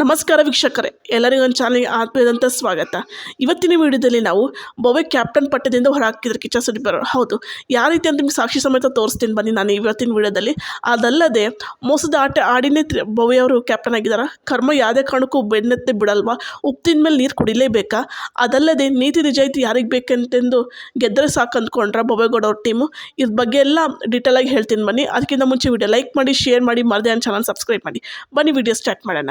ನಮಸ್ಕಾರ ವೀಕ್ಷಕರೇ, ಎಲ್ಲರಿಗೂ ಒಂದು ಚಾನಲ್ಗೆ ಆತ್ಮೀಯದಂಥ ಸ್ವಾಗತ. ಇವತ್ತಿನ ವಿಡಿಯೋದಲ್ಲಿ ನಾವು ಬೊವೆ ಕ್ಯಾಪ್ಟನ್ ಪಟ್ಟದಿಂದ ಹೊರ ಹಾಕಿದ್ರು ಕಿಚ್ಚ ಸುದೀಪ್ ಅವರು ಹೌದು, ಯಾವ ರೀತಿ ಅಂತ ನಿಮ್ಗೆ ಸಾಕ್ಷಿ ಸಮೇತ ತೋರಿಸ್ತೀನಿ ಬನ್ನಿ ನಾನು ಇವತ್ತಿನ ವಿಡಿಯೋದಲ್ಲಿ. ಅದಲ್ಲದೆ, ಮೋಸದ ಆಟ ಆಡಿನೇ ಬೊವೆಯವರು ಕ್ಯಾಪ್ಟನ್ ಆಗಿದ್ದಾರೆ? ಕರ್ಮ ಯಾವುದೇ ಕಾರಣಕ್ಕೂ ಬೆನ್ನತ್ತೆ ಬಿಡಲ್ವಾ? ಉಪ್ಪಿನ ಮೇಲೆ ನೀರು ಕುಡಿಲೇಬೇಕಾ? ಅದಲ್ಲದೆ, ನೀತಿ ನಿಜಾಯಿತಿ ಯಾರಿಗೆ ಬೇಕಂತೆಂದು ಗೆದ್ದರೆ ಸಾಕು ಅಂದ್ಕೊಂಡ್ರ ಬೊವೆಗೌಡ ಅವ್ರ ಟೀಮು ಇದ್ರ ಬಗ್ಗೆ ಎಲ್ಲ ಡೀಟೇಲ್ ಆಗಿ ಹೇಳ್ತೀನಿ ಬನ್ನಿ. ಅದಕ್ಕಿಂತ ಮುಂಚೆ ವಿಡಿಯೋ ಲೈಕ್ ಮಾಡಿ ಶೇರ್ ಮಾಡಿ, ಮರದೇ ಚಾನಲ್ ಸಬ್ಸ್ಕ್ರೈಬ್ ಮಾಡಿ. ಬನ್ನಿ, ವಿಡಿಯೋ ಸ್ಟಾರ್ಟ್ ಮಾಡೋಣ.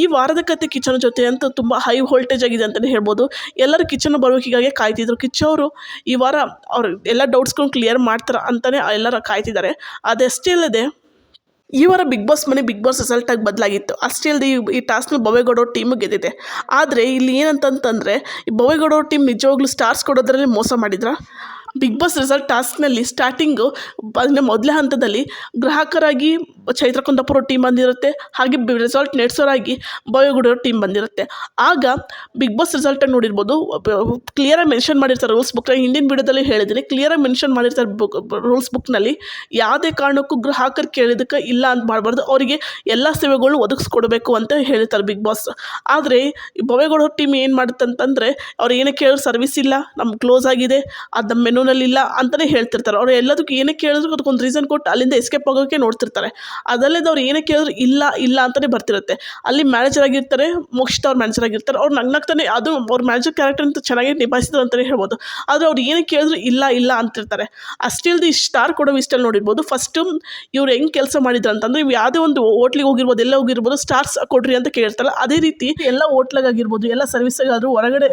ಈ ವಾರದ ಕತೆ ಕಿಚನ್ ಜೊತೆ ಅಂತ ತುಂಬ ಹೈ ವೋಲ್ಟೇಜ್ ಆಗಿದೆ ಅಂತಲೇ ಹೇಳ್ಬೋದು. ಎಲ್ಲರೂ ಕಿಚನ್ ಬರೋಕಿಗಾಗಿ ಕಾಯ್ತಿದ್ರು. ಕಿಚ್ಚವರು ಈ ವಾರ ಅವರು ಎಲ್ಲ ಡೌಟ್ಸ್ಗಳು ಕ್ಲಿಯರ್ ಮಾಡ್ತಾರೆ ಅಂತಲೇ ಎಲ್ಲರೂ ಕಾಯ್ತಿದ್ದಾರೆ. ಅದಷ್ಟೇ ಅಲ್ಲದೆ ಈ ವಾರ ಬಿಗ್ ಬಾಸ್ ಮನೆ ಬಿಗ್ ಬಾಸ್ ರಿಸಲ್ಟಾಗಿ ಬದಲಾಗಿತ್ತು. ಅಷ್ಟೇ ಅಲ್ಲದೆ ಈ ಈ ಟಾಸ್ಕ್ನ ಬೊವೆಗೌಡ ಟೀಮ್ ಗೆದ್ದಿದೆ. ಆದರೆ ಇಲ್ಲಿ ಏನಂತಂತಂದರೆ ಈ ಬೊವೆಗೌಡ ಟೀಮ್ ನಿಜವಾಗ್ಲೂ ಸ್ಟಾರ್ಸ್ ಕೊಡೋದ್ರಲ್ಲಿ ಮೋಸ ಮಾಡಿದ್ರ? ಬಿಗ್ ಬಾಸ್ ರಿಸಲ್ಟ್ ಟಾಸ್ಕ್ನಲ್ಲಿ ಸ್ಟಾರ್ಟಿಂಗು ಅಂದರೆ ಮೊದಲೇ ಹಂತದಲ್ಲಿ ಗ್ರಾಹಕರಾಗಿ ಚೈತ್ರ ಕುಂದಾಪುರ ಟೀಮ್ ಬಂದಿರುತ್ತೆ, ಹಾಗೆ ರಿಸಲ್ಟ್ ನಡೆಸೋರಾಗಿ ಬೊವೆಗೌಡರ ಟೀಮ್ ಬಂದಿರುತ್ತೆ. ಆಗ ಬಿಗ್ ಬಾಸ್ ರಿಸಲ್ಟನ್ನು ನೋಡಿರ್ಬೋದು ಕ್ಲಿಯರಾಗಿ ಮೆನ್ಷನ್ ಮಾಡಿರ್ತಾರೆ ರೂಲ್ಸ್ ಬುಕ್ ಹಿಂದಿನ ವಿಡಿಯೋದಲ್ಲಿ ಹೇಳಿದ್ದೀನಿ ಕ್ಲಿಯರಾಗಿ ಮೆನ್ಷನ್ ಮಾಡಿರ್ತಾರೆ ಬುಕ್ ರೂಲ್ಸ್ ಬುಕ್ನಲ್ಲಿ ಯಾವುದೇ ಕಾರಣಕ್ಕೂ ಗ್ರಾಹಕರು ಕೇಳಿದಕ್ಕೆ ಇಲ್ಲ ಅಂತ ಮಾಡಬಾರ್ದು, ಅವರಿಗೆ ಎಲ್ಲ ಸೇವೆಗಳು ಒದಗಿಸ್ಕೊಡ್ಬೇಕು ಅಂತ ಹೇಳ್ತಾರೆ ಬಿಗ್ ಬಾಸ್ ಆದರೆ ಈ ಬೊವೆಗೌಡ ಟೀಮ್ ಏನು ಮಾಡುತ್ತಂತಂದರೆ, ಅವ್ರು ಏನೇ ಕೇಳಿದ್ರು ಸರ್ವಿಸ್ ಇಲ್ಲ, ನಮ್ಗೆ ಕ್ಲೋಸ್ ಆಗಿದೆ, ಅದು ನಮ್ಮ ಮೆನುನಲ್ಲಿ ಇಲ್ಲ ಅಂತಲೇ ಹೇಳ್ತಿರ್ತಾರೆ. ಅವ್ರು ಎಲ್ಲದಕ್ಕೂ ಏನೇ ಕೇಳಿದ್ರು ಅದಕ್ಕೊಂದು ರೀಸನ್ ಕೊಟ್ಟು ಅಲ್ಲಿಂದ ಎಸ್ಕೇಪ್ ಆಗೋಕ್ಕೆ ನೋಡ್ತಿರ್ತಾರೆ. ಅದಲ್ಲದೆ ಅವ್ರು ಏನೇ ಕೇಳಿದ್ರು ಇಲ್ಲ ಇಲ್ಲ ಅಂತಲೇ ಬರ್ತಿರುತ್ತೆ. ಅಲ್ಲಿ ಮ್ಯಾನೇಜರ್ ಆಗಿರ್ತಾರೆ, ಮೋಕ್ಷಿತ ಅವ್ರು ಮ್ಯಾನೇಜರ್ ಆಗಿರ್ತಾರೆ. ಅವ್ರು ನಗ್ನಗ್ತಾನೆ ಅದು ಅವ್ರ ಮ್ಯಾನೇಜರ್ ಕ್ಯಾರೆಕ್ಟರ್ ಅಂತ ಚೆನ್ನಾಗಿ ನಿಭಾಯಿಸಿದ್ರು ಅಂತಲೇ ಹೇಳ್ಬೋದು. ಆದರೆ ಅವ್ರು ಏನೇ ಕೇಳಿದ್ರು ಇಲ್ಲ ಇಲ್ಲ ಅಂತಿರ್ತಾರೆ. ಅಷ್ಟೇ ಇಲ್ಲದೆ ಸ್ಟಾರ್ ಕೊಡೋ ಇಷ್ಟಲ್ಲಿ ನೋಡಿರ್ಬೋದು. ಫಸ್ಟು ಇವ್ರು ಹೆಂಗೆ ಕೆಲಸ ಮಾಡಿದ್ರು ಅಂತಂದರೆ ಇವು ಯಾವುದೇ ಒಂದು ಹೋಟ್ಲಿಗೆ ಹೋಗಿರ್ಬೋದು, ಎಲ್ಲ ಹೋಗಿರ್ಬೋದು ಸ್ಟಾರ್ಸ್ ಕೊಡ್ರಿ ಅಂತ ಕೇಳ್ತಾರೆ ಅದೇ ರೀತಿ ಎಲ್ಲ ಹೋಟ್ಲಾಗಿರ್ಬೋದು ಎಲ್ಲ ಸರ್ವಿಸ್ಗಾದರೂ ಹೊರಗಡೆ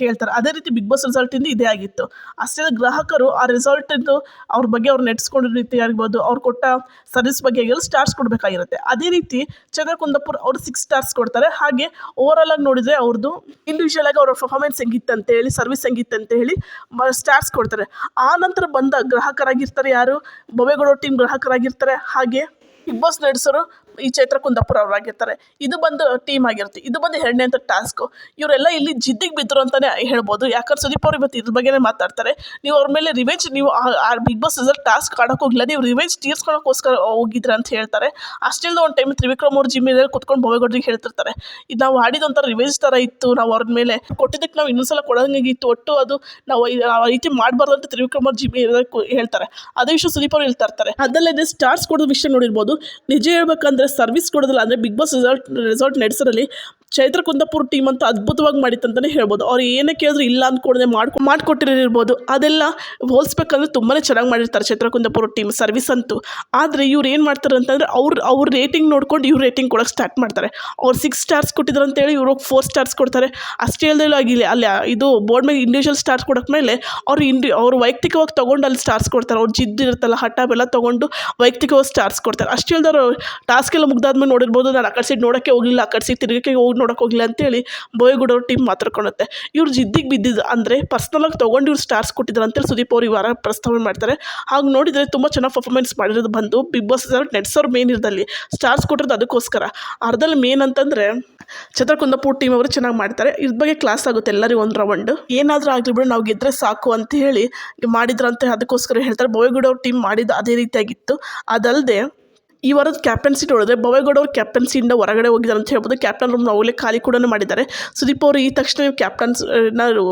ಕೇಳ್ತಾರೆ. ಅದೇ ರೀತಿ ಬಿಗ್ ಬಾಸ್ ರಿಸಲ್ಟಿಂದ ಇದೇ ಆಗಿತ್ತು. ಅಷ್ಟೇ ಗ್ರಾಹಕರು ಆ ರಿಸಲ್ಟಿಂದು ಅವ್ರ ಬಗ್ಗೆ ಅವ್ರು ನೆಟ್ಸ್ಕೊಂಡ ರೀತಿ ಆಗಿರ್ಬೋದು ಅವ್ರು ಕೊಟ್ಟ ಸರ್ವಿಸ್ ಬಗ್ಗೆ ಆಗಿರೋ ಸ್ಟಾರ್ಸ್ ಕೊಡಬೇಕಾಗಿರುತ್ತೆ. ಅದೇ ರೀತಿ ಚಂದ್ರ ಅವ್ರು ಸಿಕ್ಸ್ ಸ್ಟಾರ್ಸ್ ಕೊಡ್ತಾರೆ. ಹಾಗೆ ಓವರಾಲ್ ಆಗಿ ನೋಡಿದರೆ ಅವ್ರದ್ದು ಇಂಡಿವಿಜುವಲ್ ಆಗಿ ಅವ್ರ ಪರ್ಫಾರ್ಮೆನ್ಸ್ ಹೆಂಗಿತ್ತು ಅಂತ ಹೇಳಿ ಸರ್ವಿಸ್ ಹೆಂಗಿತ್ತು ಅಂತ ಹೇಳಿ ಸ್ಟಾರ್ಸ್ ಕೊಡ್ತಾರೆ. ಆ ನಂತರ ಬಂದ ಗ್ರಾಹಕರಾಗಿರ್ತಾರೆ ಯಾರು? ಬೊಬೆಗೌಡ ಟೀಮ್ ಗ್ರಾಹಕರಾಗಿರ್ತಾರೆ. ಹಾಗೆ ಬಿಗ್ ಬಾಸ್ ನಡೆಸೋರು ಈ ಚೈತ್ರ ಕುಂದಾಪುರ ಅವರಾಗಿರ್ತಾರೆ. ಇದು ಬಂದು ಟೀಮ್ ಆಗಿರುತ್ತೆ. ಇದು ಬಂದು ಎರಡನೇ ಅಂತ ಟಾಸ್ಕು ಇವರೆಲ್ಲ ಇಲ್ಲಿ ಜಿದ್ದಿಗೆ ಬಿದ್ದರು ಅಂತಲೇ ಹೇಳ್ಬೋದು. ಯಾಕಂದ್ರೆ ಸುದೀಪ್ ಅವ್ರು ಇವತ್ತು ಇದ್ರ ಬಗ್ಗೆನೇ ಮಾತಾಡ್ತಾರೆ. ನೀವು ಅವ್ರ ಮೇಲೆ ರಿವೆಂಜ್ ನೀವು ಆ ಬಿಗ್ ಬಾಸ್ ರಿಸಲ್ಟ್ ಟಾಸ್ಕ್ ಆಡೋಕೆ ಹೋಗಿಲ್ಲ ನೀವು ರಿವೆಂಜ್ ತೀರ್ಸ್ಕೊಳಕ್ಕೋಸ್ಕರ ಹೋಗಿದ್ರೆ ಅಂತ ಹೇಳ್ತಾರೆ. ಅಷ್ಟೇ ಅಲ್ಲದೆ ಒಂದು ಟೈಮ್ ತ್ರಿವಿಕ್ರಮ್ ಅವ್ರ ಜಿಮ್ಮಿನಲ್ಲಿ ಕುತ್ಕೊಂಡು ಬೊವೆಗೌಡ್ರಿಗೆ ಹೇಳ್ತಿರ್ತಾರೆ. ಇದು ನಾವು ಆಡಿದಂಥ ರಿವೆಂಜ್ ಥರ ಇತ್ತು. ನಾವು ಅವ್ರ ಮೇಲೆ ಕೊಟ್ಟಿದ್ದಕ್ಕೆ ನಾವು ಇನ್ನೊಂದ್ಸಲ ಕೊಡೋಂಗಿತ್ತು ಒಟ್ಟು ಅದು ನಾವು ಆ ರೀತಿ ಮಾಡಬಾರ್ದು ಅಂತ ತ್ರಿವಿಕ್ರಮ್ ಅವ್ರ ಜಿಮ್ಮಿ ಹೇಳ್ತಾರೆ. ಅದೇ ವಿಷಯ ಸುದೀಪ್ ಅವ್ರು ಹೇಳ್ತಾ ಇರ್ತಾರೆ. ಅದಲ್ಲದೆ ಸ್ಟಾರ್ಸ್ ಕೊಡೋ ವಿಷಯ ನೋಡಿರ್ಬೋದು. ನಿಜ ಹೇಳ್ಬೇಕಂದ್ರೆ ಸರ್ವಿಸ್ ಕೊಡೋದಿಲ್ಲ. ಅಂದರೆ ಬಿಗ್ ಬಾಸ್ ರಿಸಲ್ಟ್ ರಿಸಲ್ಟ್ ನಡೆಸೋರಲ್ಲಿ ಚೈತ್ರ ಟೀಮ್ ಅಂತ ಅದ್ಭುತವಾಗಿ ಮಾಡಿತ್ತು ಅಂತಲೇ ಹೇಳ್ಬೋದು. ಅವ್ರು ಏನೇ ಕೇಳಿದ್ರು ಇಲ್ಲ ಅಂದ್ಕೊಡದೆ ಮಾಡ್ಕೊ ಮಾಡಿಕೊಟ್ಟಿರಿರ್ಬೋದು ಅದೆಲ್ಲ ಹೋಲಿಸ್ಬೇಕಂದ್ರೆ ತುಂಬಾ ಚೆನ್ನಾಗಿ ಮಾಡಿರ್ತಾರೆ ಚೈತ್ರ ಕುಂದಾಪುರ ಟೀಮ್ ಸರ್ವಿಸ್ ಅಂತೂ. ಆದರೆ ಇವ್ರು ಏನು ಮಾಡ್ತಾರೆ ಅಂತಂದರೆ ಅವ್ರು, ಅವ್ರ ರೇಟಿಂಗ್ ನೋಡ್ಕೊಂಡು ಇವ್ರು ರೇಟಿಂಗ್ ಕೊಡೋಕ್ಕೆ ಸ್ಟಾರ್ಟ್ ಮಾಡ್ತಾರೆ. ಅವ್ರು ಸಿಕ್ಸ್ ಸ್ಟಾರ್ಸ್ ಕೊಟ್ಟಿದ್ರು ಅಂತೇಳಿ ಇವ್ರು ಫೋರ್ ಸ್ಟಾರ್ಸ್ ಕೊಡ್ತಾರೆ. ಅಷ್ಟೇ ಅಲ್ಲದೆ ಆಗಿಲ್ಲ. ಅಲ್ಲಿ ಇದು ಬೋರ್ಡ್ ಮೇಲೆ ಇಂಡಿವಿಜುವಲ್ ಸ್ಟಾರ್ಸ್ ಕೊಡೋಕೆ ಮೇಲೆ ಅವ್ರು ಇಂಡಿ ಅವ್ರು ವೈಯಕ್ತಿಕವಾಗಿ ತೊಗೊಂಡು ಅಲ್ಲಿ ಸ್ಟಾರ್ಸ್ ಕೊಡ್ತಾರೆ. ಅವ್ರು ಜಿದ್ದು ಇರುತ್ತಲ್ಲ ಹಠ ಬೆಲ್ಲ ತೊಗೊಂಡು ವೈಯಕ್ತಿಕವಾಗಿ ಸ್ಟಾರ್ಸ್ ಕೊಡ್ತಾರೆ. ಅಷ್ಟೇ ಅಲ್ಲದೆ ಅವರು ಟಾಸ್ಕ್ ಎಲ್ಲ ಮುಗ್ದಾದ್ಮೇಲೆ ನೋಡಿರ್ಬೋದು, ನಾನು ಆ ಕಡೆ ಸೀಟ್ ನೋಡೋಕ್ಕೆ ಹೋಗಲಿಲ್ಲ, ಆ ಕಡೆ ಸೈಡ್ ತಿರುಗಕ್ಕೆ ಹೋಗಿ ನೋಡೋಕೆ ಹೋಗಿಲ್ಲ ಅಂತೇಳಿ ಬೋಯಗೌಡವ್ರ ಟೀಮ್ ಮಾತಾಡ್ಕೊಳುತ್ತೆ ಇವ್ರು ಜಿದ್ದಿಗೆ ಬಿದ್ದಿದ್ದು ಅಂದರೆ ಪರ್ಸ್ನಲಾಗಿ ತೊಗೊಂಡು ಇವ್ರು ಸ್ಟಾರ್ಸ್ ಕೊಟ್ಟಿದ್ರು ಅಂತೇಳಿ ಸುದೀಪ್ ಅವ್ರು ಈ ವಾರ ಪ್ರಸ್ತಾವನೆ ಮಾಡ್ತಾರೆ. ಹಾಗೆ ನೋಡಿದರೆ ತುಂಬ ಚೆನ್ನಾಗಿ ಪರ್ಫಾರ್ಮೆನ್ಸ್ ಮಾಡಿರೋದು ಬಂದು ಬಿಗ್ ಬಾಸ್ ನಡೆಸೋರು ಮೇನ್ ಇರೋದಲ್ಲಿ. ಸ್ಟಾರ್ಸ್ ಕೊಟ್ಟಿರೋದು ಅದಕ್ಕೋಸ್ಕರ. ಅರ್ಧಲ್ಲಿ ಮೇನ್ ಅಂತಂದರೆ ಚಂದ್ರ ಕುಂದಪುರ್ ಟೀಮ್ ಅವರು ಚೆನ್ನಾಗಿ ಮಾಡ್ತಾರೆ. ಇದ್ರ ಬಗ್ಗೆ ಕ್ಲಾಸ್ ಆಗುತ್ತೆ ಎಲ್ಲರಿಗೂ ಒಂದು ರೌಂಡ್ ಏನಾದರೂ ಆಗಲಿ ನಾವು ಗೆದ್ದರೆ ಸಾಕು ಅಂತ ಹೇಳಿ ಮಾಡಿದ್ರಂತೆ ಅದಕ್ಕೋಸ್ಕರ ಹೇಳ್ತಾರೆ. ಅವ್ರ ಟೀಮ್ ಮಾಡಿದ್ದು ಅದೇ ರೀತಿಯಾಗಿತ್ತು. ಅದಲ್ಲದೆ ಈ ವಾರದ ಕ್ಯಾಪ್ಟನ್ಸಿ ನೋಡಿದ್ರೆ ಬೊವೆಗೌಡ ಅವರು ಕ್ಯಾಪ್ಟನ್ಸಿಯಿಂದ ಹೊರಗಡೆ ಹೋಗಿದ್ದಾರೆ ಅಂತ ಹೇಳ್ಬೋದು. ಕ್ಯಾಪ್ಟನ್ ರೂಮ್ ಅವಾಗಲೇ ಖಾಲಿ ಕೂಡ ಮಾಡಿದ್ದಾರೆ. ಸುದೀಪ್ ಅವರು ಈ ತಕ್ಷಣ ಕ್ಯಾಪ್ಟನ್ಸ್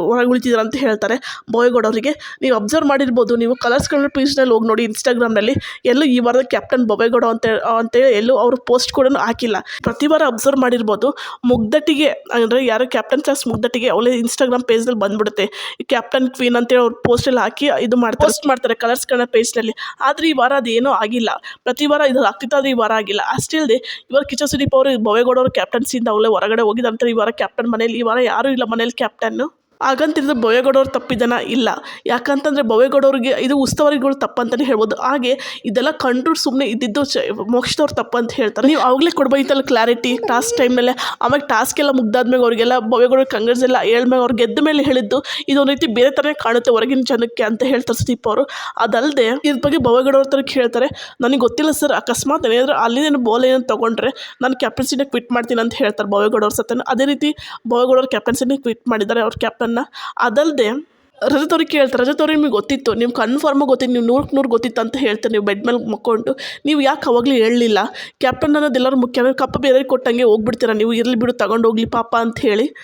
ಹೊರಗೆ ಉಳಿತಿದ್ದಾರೆ ಅಂತ ಹೇಳ್ತಾರೆ. ಬವೇಗೌಡ ಅವರಿಗೆ, ನೀವು ಅಬ್ಸರ್ವ್ ಮಾಡಿರ್ಬೋದು, ನೀವು ಕಲರ್ಸ್ ಕನ್ನಡ ಪೇಜ್ನಲ್ಲಿ ಹೋಗಿ ನೋಡಿ ಇನ್ಸ್ಟಾಗ್ರಾಮ್ನಲ್ಲಿ ಎಲ್ಲೂ ಈ ವಾರದ ಕ್ಯಾಪ್ಟನ್ ಬವೇಗೌಡ ಅಂತ ಅಂತೇಳಿ ಎಲ್ಲೂ ಅವರು ಪೋಸ್ಟ್ ಕೂಡ ಹಾಕಿಲ್ಲ. ಪ್ರತಿ ವಾರ ಅಬ್ಸರ್ವ್ ಮಾಡಿರ್ಬೋದು. ಮುಗ್ದಟ್ಟಿಗೆ ಅಂದರೆ ಯಾರು ಕ್ಯಾಪ್ಟನ್ ಕ್ಲಾಸ್ ಮುಗ್ದಟ್ಟಿಗೆ ಅವಳೇ ಇನ್ಸ್ಟಾಗ್ರಾಮ್ ಪೇಜ್ನಲ್ಲಿ ಬಂದ್ಬಿಡುತ್ತೆ. ಕ್ಯಾಪ್ಟನ್ ಕ್ವೀನ್ ಅಂತೇಳಿ ಅವ್ರು ಪೋಸ್ಟಲ್ಲಿ ಹಾಕಿ ಇದು ಮಾಡ್ತಾರೆ. ಪೋಸ್ಟ್ ಮಾಡ್ತಾರೆ ಕಲರ್ಸ್ ಕನ್ನಡ ಪೇಜ್ನಲ್ಲಿ ಆದರೆ ಈ ವಾರ ಅದೇನೂ ಆಗಿಲ್ಲ. ಪ್ರತಿ ವಾರ ಇದು ಆಗ್ತಿತ್ತು ಆದರೆ ಈ ವಾರ ಆಗಿಲ್ಲ. ಅಷ್ಟೇ ಅಲ್ಲದೆ ಇವಾಗ ಕಿಚ್ಚ ಸುದೀಪ್ ಅವರು ಬೊವೆಗೌಡ ಅವರು ಕ್ಯಾಪ್ಟನ್ಸಿಯಿಂದ ಅವಳೇ ಹೊರಗಡೆ ಹೋಗಿದಂತಾರೆ ಈ ವಾರ ಕ್ಯಾಪ್ಟನ್ ಮನೇಲಿ ಈ ವಾರ ಯಾರೂ ಇಲ್ಲ ಮನೇಲಿ ಕ್ಯಾಪ್ಟನ್ನು ಹಾಗಂತಿದ್ರೆ ಬೊವೆಗೌಡವ್ರು ತಪ್ಪಿದನ ಇಲ್ಲ. ಯಾಕಂತಂದರೆ ಬೊವೆಗೌಡವ್ರಿಗೆ ಇದು ಉಸ್ತುವಾರಿಗಳು ತಪ್ಪಂತಲೇ ಹೇಳ್ಬೋದು. ಹಾಗೆ ಇದೆಲ್ಲ ಕಂಡ್ರು ಸುಮ್ಮನೆ ಇದ್ದಿದ್ದು ಚ ಮೋಕ್ಷದವ್ರು ತಪ್ಪು ಅಂತ ಹೇಳ್ತಾರೆ. ನೀವು ಅವಾಗಲೇ ಕೊಡ್ಬೋದಿತ್ತಲ್ಲ ಕ್ಲಾರಿಟಿ ಟಾಸ್ಕ್ ಟೈಮ್ನಲ್ಲೇ. ಆಮೇಲೆ ಟಾಸ್ಕ್ ಎಲ್ಲ ಮುಗ್ದಾದ್ಮೇಲೆ ಅವರಿಗೆಲ್ಲ ಬೊವೆಗೌಡ ಕಂಗ್ರೆಸ್ ಎಲ್ಲ ಹೇಳ್ಮೇಲೆ ಅವ್ರು ಗೆದ್ದ ಮೇಲೆ ಹೇಳಿದ್ದು ಇದೊಂದು ರೀತಿ ಬೇರೆ ಥರನೇ ಕಾಣುತ್ತೆ ಹೊರಗಿನ ಜನಕ್ಕೆ ಅಂತ ಹೇಳ್ತಾರೆ ಸುದೀಪ್ ಅವರು. ಅದಲ್ಲದೆ ಇದ್ರ ಬಗ್ಗೆ ಬೊವೆಗೌಡ ಥರ ಹೇಳ್ತಾರೆ ನನಗೆ ಗೊತ್ತಿಲ್ಲ ಸರ್, ಅಕಸ್ಮಾತ್ ಏನಾದರೂ ಅಲ್ಲಿಂದ ಬೋಲ್ ಏನೋ ತೊಗೊಂಡ್ರೆ ನಾನು ಕ್ಯಾಪ್ಟನ್ಸಿನ ಕ್ವಿಟ್ ಮಾಡ್ತೀನಿ ಅಂತ ಹೇಳ್ತಾರೆ ಬೊವೆಗೌಡ ಅವ್ರ ಸತನ ಅದೇ ರೀತಿ ಬೊವೆಗೌಡ ಅವ್ರ ಕ್ಯಾಪ್ಟನ್ಸಿನ ಕ್ವಿಟ್ ಮಾಡಿದ್ದಾರೆ, ಅವ್ರ ಕ್ಯಾಪ್ಟನ್ನ ಅದಲ್ಲದೆ ರಜತ್ ಅವ್ರಿಗೆ ಕೇಳ್ತಾರೆ ರಜತ್ ನಿಮಗೆ ಗೊತ್ತಿತ್ತು. ನೀವು ಕನ್ಫರ್ಮಾಗಿ ಗೊತ್ತಿತ್ತು ನೀವು ನೂರಕ್ಕೆ ನೂರು ಗೊತ್ತಿತ್ತು ಅಂತ ಹೇಳ್ತಾರೆ ನೀವು ಬೆಡ್ ಮೇಲೆ ಮಕ್ಕೊಂಡು. ನೀವು ಯಾಕೆ ಅವಾಗಲೂ ಹೇಳಲಿಲ್ಲ? ಕ್ಯಾಪ್ಟನ್ ಅನ್ನೋದು ಎಲ್ಲರೂ ಮುಖ್ಯ. ಅಂದರೆ ಕಪ್ಪ ಬೇರೆ ಕೊಟ್ಟಂಗೆ ಹೋಗ್ಬಿಡ್ತೀರ? ನೀವು ಇರಲಿ ಬಿಡು, ತಗೊಂಡು ಹೋಗ್ಲಿ ಪಾಪ ಅಂತ ಹೇಳಿ.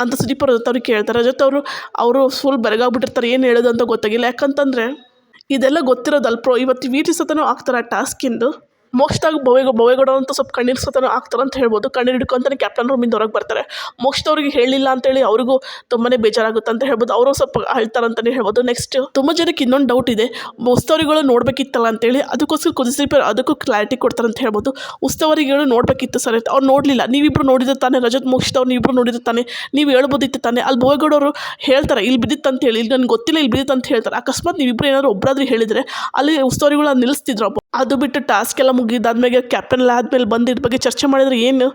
ಅಂತ ಸುದೀಪ್ ರಜತ್ ಅವ್ರಿಗೆ ಕೇಳ್ತಾರೆ ರಜತ್ ಅವರು ಅವರು ಫುಲ್ ಬೆರಗಾಗ್ಬಿಟ್ಟಿರ್ತಾರೆ. ಏನು ಹೇಳೋದು ಅಂತ ಗೊತ್ತಾಗಿಲ್ಲ. ಯಾಕಂತಂದರೆ, ಇದೆಲ್ಲ ಗೊತ್ತಿರೋದಲ್ಲ ಪ್ರೋ ಇವತ್ತು ವಿ ಸತನೂ ಆಗ್ತಾರೆ ಆ ಟಾಸ್ಕಿಂದು ಮೋಕ್ಷದಾಗ ಭವೇಗ ಭವೇಗೌಡ ಅಂತ ಸ್ವಲ್ಪ ಕಣ್ಣೀರು ಸತನೂ ಆಗ್ತಾರೆ ಅಂತ ಹೇಳ್ಬೋದು ಕಣ್ಣೀರು ಹಿಡ್ಕೊಂತಾನೆ ಕ್ಯಾಪ್ಟನ್ ರೂಮಿಂದ ಹೊರಗೆ ಬರ್ತಾರೆ. ಮೋಕ್ಷದವ್ರಿಗೆ ಹೇಳಿಲ್ಲ ಅಂತೇಳಿ ಅವ್ರಿಗೂ ತುಂಬಾ ಬೇಜಾರಾಗುತ್ತೆ ಅಂತ ಹೇಳ್ಬೋದು. ಅವರು ಸ್ವಲ್ಪ ಅಳ್ತಾರಂತಲೇ ಹೇಳ್ಬೋದು. ನೆಕ್ಸ್ಟ್ ತುಂಬ ಜನಕ್ಕೆ ಇನ್ನೊಂದು ಡೌಟ್ ಇದೆ. ಉಸ್ತವರಿಗಳು ನೋಡಬೇಕಿತ್ತಲ್ಲ ಅಂತೇಳಿ ಅದಕ್ಕೋಸ್ಕರ ಕುದಿಸಿಪ ಅದಕ್ಕೂ ಕ್ಲಾರಿಟಿ ಕೊಡ್ತಾರೆ ಅಂತ ಹೇಳ್ಬೋದು. ಉಸ್ತವರಿಗಳು ನೋಡಬೇಕಿತ್ತು ಸರ್, ಅವ್ರು ನೋಡಲಿಲ್ಲ. ನೀವಿಬ್ರು ನೋಡಿದ್ರೆ ತಾನೆ ರಜತ್ ಮೋಕ್ಷದವ್ರು ನೀವಿಬ್ಬರು ನೋಡಿದ್ರೆ ತಾನೆ. ನೀವು ಹೇಳ್ಬೋದಿತ್ತು ತಾನೆ. ಅಲ್ಲಿ ಭೋಗೌಡವರು ಹೇಳ್ತಾರೆ ಇಲ್ಲಿ ಬಿದ್ದಿತ್ತು ಅಂತ ಹೇಳಿ. ಇಲ್ಲಿ ನನಗೆ ಗೊತ್ತಿಲ್ಲ ಇಲ್ಲಿ ಬಿದ್ದಿತ್ತು ಅಂತ ಹೇಳ್ತಾರೆ. ಅಕಸ್ಮಾತ್ ನೀವಿಬ್ರು ಏನಾದ್ರು ಒಬ್ಬರಾದ್ರೂ ಹೇಳಿದರೆ ಅಲ್ಲಿ ಉಸ್ತವರಿಗಳು ನಿಲ್ಲಿಸ್ತಿದ್ರು ಅದು ಬಿಟ್ಟು ಟಾಸ್ಕ್ ಎಲ್ಲ ಮುಗಿದಾದ್ಮೇಲೆ ಕ್ಯಾಪ್ಟನ್ ಎಲ್ಲ ಆದಮೇಲೆ ಬಂದು ಇದ್ರ ಬಗ್ಗೆ ಚರ್ಚೆ ಮಾಡಿದ್ರೆ ಏನು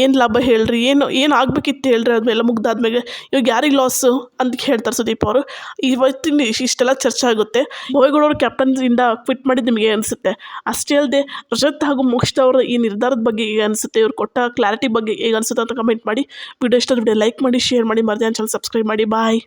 ಏನು ಲಾಭ ಹೇಳ್ರಿ, ಏನು ಏನು ಆಗಬೇಕಿತ್ತು ಹೇಳ್ರಿ ಅದನ್ನೆಲ್ಲ ಮುಗ್ದಾದ್ಮೇಲೆ ಇವಾಗ ಯಾರಿಗೆ ಲಾಸು ಅಂತ ಹೇಳ್ತಾರೆ ಸುದೀಪ್ ಅವರು. ಇವತ್ತಿನ ಇಷ್ಟೆಲ್ಲ ಚರ್ಚೆ ಆಗುತ್ತೆ. ಭೋಗೇಗೌಡರು ಕ್ಯಾಪ್ಟನ್ಸಿಂದ ಕ್ವಿಟ್ ಮಾಡಿದ್ದು ನಿಮಗೆ ಅನಿಸುತ್ತೆ. ಅಷ್ಟೇ ಅಲ್ಲದೆ ರಜತ್ ಹಾಗೂ ಮೋಕ್ಷಿತ್ ಅವರ ಈ ನಿರ್ಧಾರದ ಬಗ್ಗೆ ಹೇಗೆ ಅನಿಸುತ್ತೆ, ಇವ್ರು ಕೊಟ್ಟ ಕ್ಲಾರಿಟಿ ಬಗ್ಗೆ ಹೇಗೆ ಅನಿಸುತ್ತೆ ಅಂತ ಕಮೆಂಟ್ ಮಾಡಿ. ವಿಡಿಯೋ ಇಷ್ಟ ವಿಡಿಯೋ ಲೈಕ್ ಮಾಡಿ ಶೇರ್ ಮಾಡಿ, ಮರ್ದೇ ಚಾನಲ್ ಸಬ್ಸ್ಕ್ರೈಬ್ ಮಾಡಿ. ಬಾಯ್